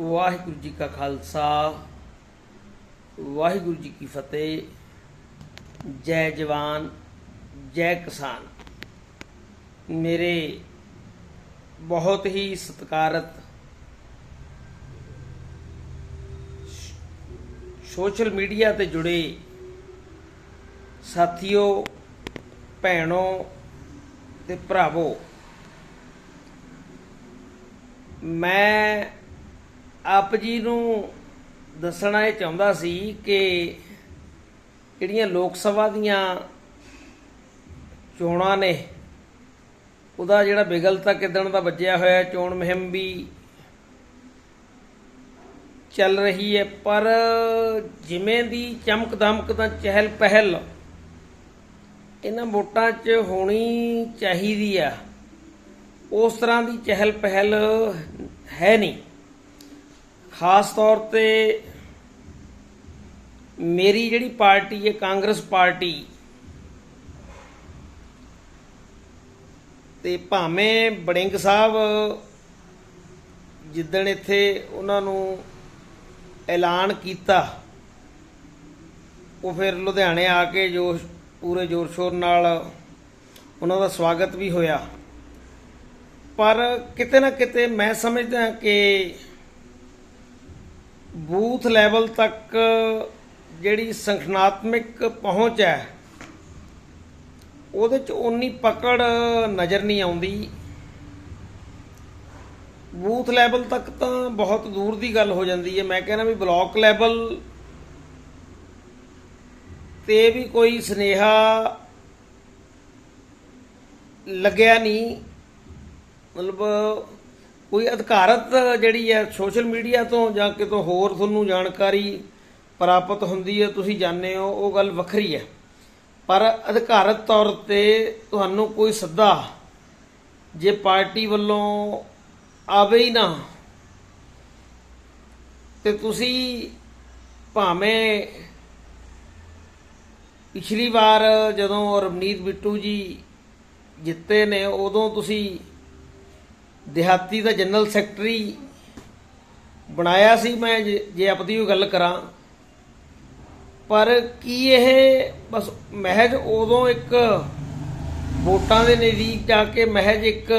ਵਾਹਿਗੁਰੂ ਜੀ ਕਾ ਖਾਲਸਾ, ਵਾਹਿਗੁਰੂ ਜੀ ਕੀ ਫਤਿਹ। ਜੈ ਜਵਾਨ, ਜੈ ਕਿਸਾਨ। ਮੇਰੇ ਬਹੁਤ ਹੀ ਸਤਿਕਾਰਤ ਸੋਸ਼ਲ ਮੀਡੀਆ ਤੇ ਜੁੜੇ ਸਾਥੀਓ, ਭੈਣੋ ਤੇ ਭਰਾਵੋ, ਮੈਂ ਆਪ ਜੀ ਨੂੰ ਦੱਸਣਾ ਇਹ ਚਾਹੁੰਦਾ ਸੀ ਕਿ ਜਿਹੜੀਆਂ ਲੋਕ ਸਭਾ ਦੀਆਂ ਚੋਣਾਂ ਨੇ, ਉਹਦਾ ਜਿਹੜਾ ਬਿਗਲ ਤਾਂ ਕਿਦਣ ਦਾ ਵੱਜਿਆ ਹੋਇਆ, ਚੋਣ ਮੁਹਿੰਮ ਵੀ ਚੱਲ ਰਹੀ ਹੈ, ਪਰ ਜਿਵੇਂ ਦੀ ਚਮਕ ਦਮਕ ਤਾਂ ਚਹਿਲ ਪਹਿਲ ਇਹਨਾਂ ਵੋਟਾਂ 'ਚ ਹੋਣੀ ਚਾਹੀਦੀ ਆ, ਉਸ ਤਰ੍ਹਾਂ ਦੀ ਚਹਿਲ ਪਹਿਲ ਹੈ ਨਹੀਂ। ਖਾਸ ਤੌਰ ਤੇ ਮੇਰੀ ਜਿਹੜੀ ਪਾਰਟੀ ਹੈ, ਕਾਂਗਰਸ ਪਾਰਟੀ, ਤੇ ਭਾਵੇਂ ਬੜਿੰਗ ਸਾਹਿਬ ਜਿੱਦਣ ਇੱਥੇ ਉਹਨਾਂ ਨੂੰ ਐਲਾਨ ਕੀਤਾ, ਉਹ ਫਿਰ ਲੁਧਿਆਣੇ ਆ ਕੇ ਜੋ ਪੂਰੇ ਜ਼ੋਰ ਸ਼ੋਰ ਨਾਲ ਉਹਨਾਂ ਦਾ ਸਵਾਗਤ ਵੀ ਹੋਇਆ। ਪਰ ਕਿਤੇ ਨਾ ਕਿਤੇ ਮੈਂ ਸਮਝਦਾ ਕਿ ਬੂਥ ਲੈਵਲ ਤੱਕ ਜਿਹੜੀ ਸੰਗਠਨਾਤਮਕ ਪਹੁੰਚ ਹੈ, ਉਹਦੇ ਚ ਉਨੀ ਪਕੜ ਨਜ਼ਰ ਨਹੀਂ ਆਉਂਦੀ। ਬੂਥ ਲੈਵਲ ਤੱਕ ਤਾਂ ਬਹੁਤ ਦੂਰ ਦੀ ਗੱਲ ਹੋ ਜਾਂਦੀ ਹੈ। ਮੈਂ ਕਹਿੰਦਾ ਵੀ ਬਲਾਕ ਲੈਵਲ ਤੇ ਵੀ ਕੋਈ ਸਨੇਹਾ ਲੱਗਿਆ ਨਹੀਂ। ਮਤਲਬ ਕੋਈ ਅਧਿਕਾਰਤ ਜਿਹੜੀ ਹੈ ਸੋਸ਼ਲ ਮੀਡੀਆ ਤੋਂ ਜਾਂ ਕਿਤੋਂ ਹੋਰ ਤੁਹਾਨੂੰ ਜਾਣਕਾਰੀ ਪ੍ਰਾਪਤ ਹੁੰਦੀ ਹੈ, ਤੁਸੀਂ ਜਾਣਦੇ ਹੋ, ਉਹ ਗੱਲ ਵੱਖਰੀ ਹੈ। ਪਰ ਅਧਿਕਾਰਤ ਤੌਰ ਤੇ ਤੁਹਾਨੂੰ ਕੋਈ ਸੱਦਾ ਜੇ ਪਾਰਟੀ ਵੱਲੋਂ ਆਵੇ ਹੀ ਨਾ, ਤੇ ਤੁਸੀਂ ਭਾਵੇਂ ਪਿਛਲੀ ਵਾਰ ਜਦੋਂ ਰਵਨੀਤ ਬਿੱਟੂ ਜੀ ਜਿੱਤੇ ਨੇ, ਉਦੋਂ ਤੁਸੀਂ ਦਿਹਾਤੀ ਦਾ ਜਨਰਲ ਸੈਕਟਰੀ ਬਣਾਇਆ ਸੀ ਮੈਂ, ਜੇ ਜੇ ਆਪਦੀ ਉਹ ਗੱਲ ਕਰਾਂ। ਪਰ ਕੀ ਇਹ ਬਸ ਮਹਿਜ ਉਦੋਂ ਇੱਕ ਵੋਟਾਂ ਦੇ ਨਜ਼ਦੀਕ ਜਾ ਕੇ ਮਹਿਜ ਇੱਕ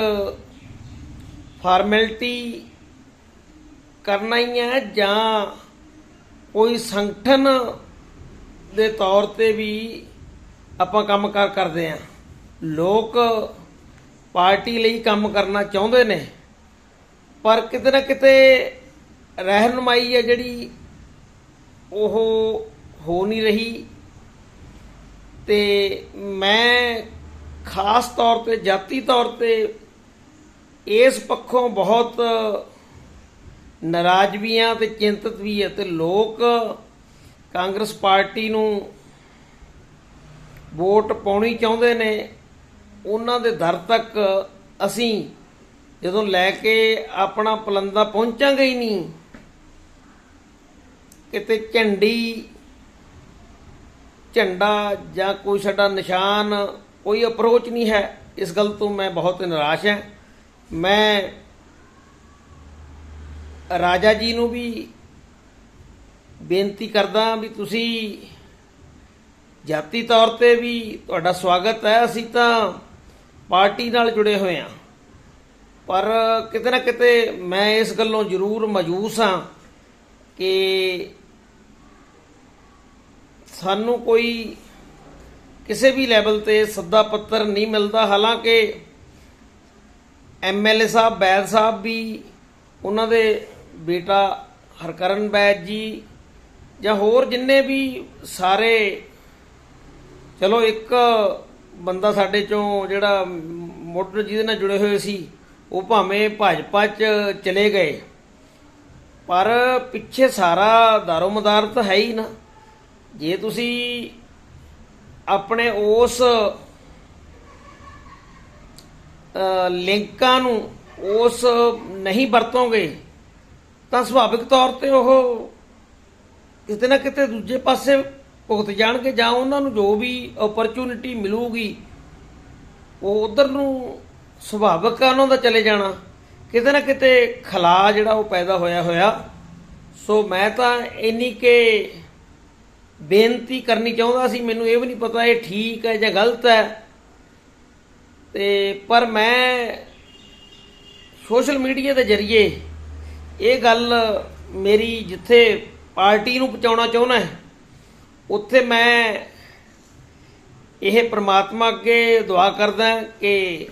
ਫਾਰਮੈਲਿਟੀ ਕਰਨਾ ਹੀ ਹੈ ਜਾਂ ਕੋਈ ਸੰਗਠਨ ਦੇ ਤੌਰ ਤੇ ਵੀ ਆਪਾਂ ਕੰਮ ਕਾਰ ਕਰਦੇ ਆਂ ਲੋਕ ਪਾਰਟੀ ਲਈ ਕੰਮ ਕਰਨਾ ਚਾਹੁੰਦੇ ਨੇ, ਪਰ ਕਿਤੇ ਨਾ ਕਿਤੇ ਰਹਿਨਮਾਈ ਹੈ ਜਿਹੜੀ ਉਹ ਹੋ ਨਹੀਂ ਰਹੀ। ਤੇ ਮੈਂ ਖਾਸ ਤੌਰ ਤੇ, ਜਾਤੀ ਤੌਰ ਤੇ ਇਸ ਪੱਖੋਂ ਬਹੁਤ ਨਾਰਾਜ਼ ਵੀ ਆ ਤੇ ਚਿੰਤਤ ਵੀ ਹੈ ਤੇ ਲੋਕ ਕਾਂਗਰਸ ਪਾਰਟੀ ਨੂੰ ਵੋਟ ਪਾਉਣੀ ਚਾਹੁੰਦੇ ਨੇ। ਉਹਨਾਂ ਦੇ ਦਰ ਤੱਕ ਅਸੀਂ ਜਦੋਂ ਲੈ ਕੇ ਆਪਣਾ ਪਲੰਦਾ ਪਹੁੰਚਾਂਗੇ ਹੀ ਨਹੀਂ, ਕਿਤੇ ਝੰਡੀ, ਝੰਡਾ ਜਾਂ ਕੋਈ ਸਾਡਾ ਨਿਸ਼ਾਨ, ਕੋਈ ਅਪਰੋਚ ਨਹੀਂ ਹੈ। ਇਸ ਗੱਲ ਤੋਂ ਮੈਂ ਬਹੁਤ ਨਿਰਾਸ਼ ਹਾਂ। ਮੈਂ ਰਾਜਾ ਜੀ ਨੂੰ ਵੀ ਬੇਨਤੀ ਕਰਦਾ ਵੀ ਤੁਸੀਂ ਜਾਤੀ ਤੌਰ ਤੇ ਵੀ ਤੁਹਾਡਾ ਸਵਾਗਤ ਹੈ। ਅਸੀਂ ਤਾਂ ਪਾਰਟੀ ਨਾਲ ਜੁੜੇ ਹੋਏ ਹਾਂ ਪਰ ਕਿਤੇ ਨਾ ਕਿਤੇ ਮੈਂ ਇਸ ਗੱਲੋਂ ਜ਼ਰੂਰ ਮਜੂਸ ਹਾਂ ਕਿ ਸਾਨੂੰ ਕੋਈ ਕਿਸੇ ਵੀ ਲੈਵਲ ਤੇ ਸੱਦਾ ਪੱਤਰ ਨਹੀਂ ਮਿਲਦਾ। ਹਾਲਾਂਕਿ ਐਮਐਲਏ ਸਾਹਿਬ ਬੈਦ ਸਾਹਿਬ ਵੀ ਉਹਨਾਂ ਦੇ ਬੇਟਾ ਹਰਕਰਨ ਬੈਦ ਜੀ ਜਾਂ ਹੋਰ ਜਿੰਨੇ ਵੀ ਸਾਰੇ, ਚਲੋ ਇੱਕ ਬੰਦਾ ਸਾਡੇ ਚੋਂ ਜਿਹੜਾ ਮੋਟਰ ਜਿਹਦੇ ਨਾਲ ਜੁੜੇ ਹੋਏ ਸੀ, ਉਹ ਭਾਵੇਂ ਭਾਜਪਾ 'ਚ ਚਲੇ ਗਏ, ਪਰ ਪਿੱਛੇ ਸਾਰਾ ਦਾਰੋਮਦਾਰ ਤਾਂ ਹੈ ਹੀ ਨਾ। ਜੇ ਤੁਸੀਂ ਆਪਣੇ ਉਸ ਲਿੰਕਾਂ ਨੂੰ ਉਸ ਨਹੀਂ ਵਰਤੋਗੇ, ਤਾਂ ਸੁਭਾਵਿਕ ਤੌਰ ਤੇ ਉਹ ਕਿਤੇ ਨਾ ਕਿਤੇ ਦੂਜੇ ਪਾਸੇ ਭੁਗਤ ਜਾਣਗੇ ਜਾਂ ਉਹਨਾਂ ਨੂੰ ਜੋ ਵੀ ਓਪਰਚੁਨਿਟੀ ਮਿਲੂਗੀ, ਉਹ ਉਧਰ ਨੂੰ ਸੁਭਾਵਿਕ ਆ ਉਹਨਾਂ ਦਾ ਚਲੇ ਜਾਣਾ। ਕਿਤੇ ਨਾ ਕਿਤੇ ਖਲਾ ਜਿਹੜਾ ਉਹ ਪੈਦਾ ਹੋਇਆ ਹੋਇਆ। ਸੋ ਮੈਂ ਤਾਂ ਇੰਨੀ ਕਿ ਬੇਨਤੀ ਕਰਨੀ ਚਾਹੁੰਦਾ ਸੀ, ਮੈਨੂੰ ਇਹ ਵੀ ਨਹੀਂ ਪਤਾ ਇਹ ਠੀਕ ਹੈ ਜਾਂ ਗਲਤ ਹੈ। ਤੇ ਪਰ ਮੈਂ ਸੋਸ਼ਲ ਮੀਡੀਆ ਦੇ ਜ਼ਰੀਏ ਇਹ ਗੱਲ ਮੇਰੀ ਜਿੱਥੇ ਪਾਰਟੀ ਨੂੰ ਪਹੁੰਚਾਉਣਾ ਚਾਹੁੰਦਾ ਹੈ ਉੱਥੇ ਮੈਂ ਇਹ ਪ੍ਰਮਾਤਮਾ ਅੱਗੇ ਦੁਆ ਕਰਦਾ ਕਿ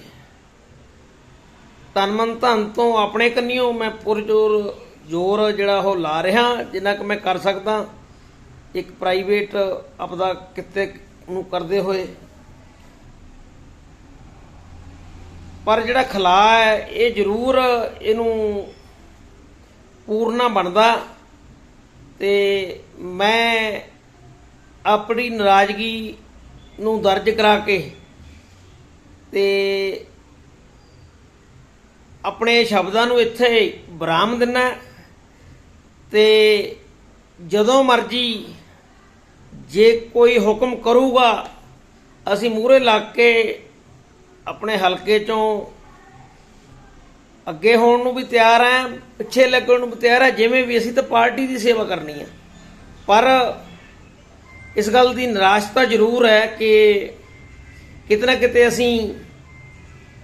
ਤਨ ਮਨ ਧਨ ਤੋਂ ਆਪਣੇ ਕੰਨਿਓ ਮੈਂ ਪੁਰਜੋਰ ਜ਼ੋਰ ਜਿਹੜਾ ਉਹ ਲਾ ਰਿਹਾ, ਜਿੰਨਾ ਕਿ ਮੈਂ ਕਰ ਸਕਦਾ, ਇੱਕ ਪ੍ਰਾਈਵੇਟ ਆਪਦਾ ਕਿਤੇ ਨੂੰ ਕਰਦੇ ਹੋਏ। ਪਰ ਜਿਹੜਾ ਖਲਾ ਹੈ, ਇਹ ਜ਼ਰੂਰ ਇਹਨੂੰ ਪੂਰਨਾ ਬਣਦਾ ਤੇ ਮੈਂ ਆਪਣੀ ਨਾਰਾਜ਼ਗੀ ਨੂੰ ਦਰਜ ਕਰਾ ਕੇ ਤੇ ਆਪਣੇ ਸ਼ਬਦਾਂ ਨੂੰ ਇੱਥੇ ਵਿਰਾਮ ਦਿੰਨਾ ਤੇ ਜਦੋਂ ਮਰਜ਼ੀ ਜੇ ਕੋਈ ਹੁਕਮ ਕਰੂਗਾ, ਅਸੀਂ ਮੂਹਰੇ ਲੱਗ ਕੇ ਆਪਣੇ ਹਲਕੇ ਚੋਂ ਅੱਗੇ ਹੋਣ ਨੂੰ ਵੀ ਤਿਆਰ ਆ ਪਿੱਛੇ ਲੱਗਣ ਨੂੰ ਵੀ ਤਿਆਰ ਆ ਜਿਵੇਂ ਵੀ ਅਸੀਂ ਤਾਂ ਪਾਰਟੀ ਦੀ ਸੇਵਾ ਕਰਨੀ ਆ ਪਰ ਇਸ ਗੱਲ ਦੀ ਨਿਰਾਸ਼ਤਾ ਜ਼ਰੂਰ ਹੈ ਕਿ ਕਿਤੇ ਨਾ ਕਿਤੇ ਅਸੀਂ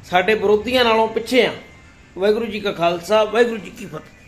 ਸਾਡੇ ਵਿਰੋਧੀਆਂ ਨਾਲੋਂ ਪਿੱਛੇ ਆ ਵਾਹਿਗੁਰੂ ਜੀ ਕਾ ਖਾਲਸਾ, ਵਾਹਿਗੁਰੂ ਜੀ ਕੀ ਫਤਿਹ।